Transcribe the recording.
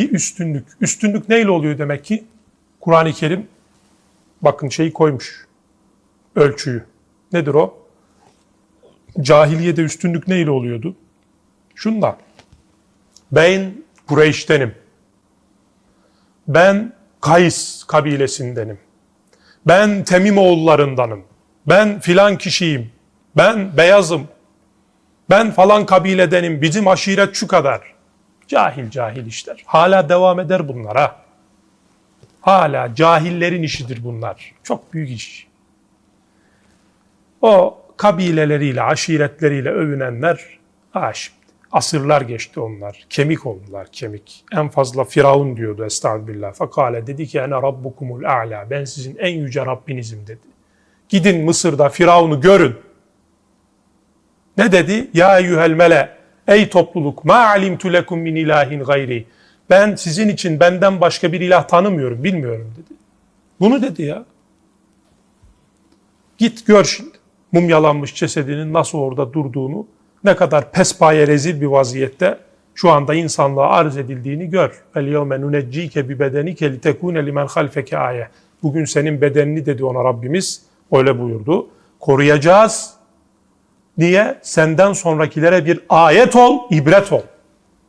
Bir üstünlük. Üstünlük neyle oluyor demek ki? Kur'an-ı Kerim bakın şeyi koymuş. Ölçüyü. Nedir o? Cahiliyede üstünlük neyle oluyordu? Şundan. Ben Kureyş'tenim. Ben Kays kabilesindenim. Ben Temim oğullarındanım. Ben filan kişiyim. Ben beyazım. Ben falan kabiledenim. Bizim aşiret şu kadar. Cahil cahil işler. Hala devam eder bunlar ha. Hala cahillerin işidir bunlar. Çok büyük iş. O kabileleriyle, aşiretleriyle övünenler, ha asırlar geçti onlar. Kemik oldular, kemik. En fazla Firavun diyordu estağfirullah. Fakale dedi ki ene rabbukumul a'la. Ben sizin en yüce Rabbinizim dedi. Gidin Mısır'da Firavun'u görün. Ne dedi? Ya eyyuhel mele. Ey topluluk. Ma alimtu lekum min ilahin gayri. Ben sizin için benden başka bir ilah tanımıyorum, bilmiyorum dedi. Bunu dedi ya. Git gör şimdi mumyalanmış cesedinin nasıl orada durduğunu, ne kadar pespaye rezil bir vaziyette şu anda insanlığa arz edildiğini gör. El yevme nuneccike bi bedenike litekune limen halfeke aye. Bugün senin bedenini dedi ona Rabbimiz öyle buyurdu. Koruyacağız. Niye? Senden sonrakilere bir ayet ol, ibret ol.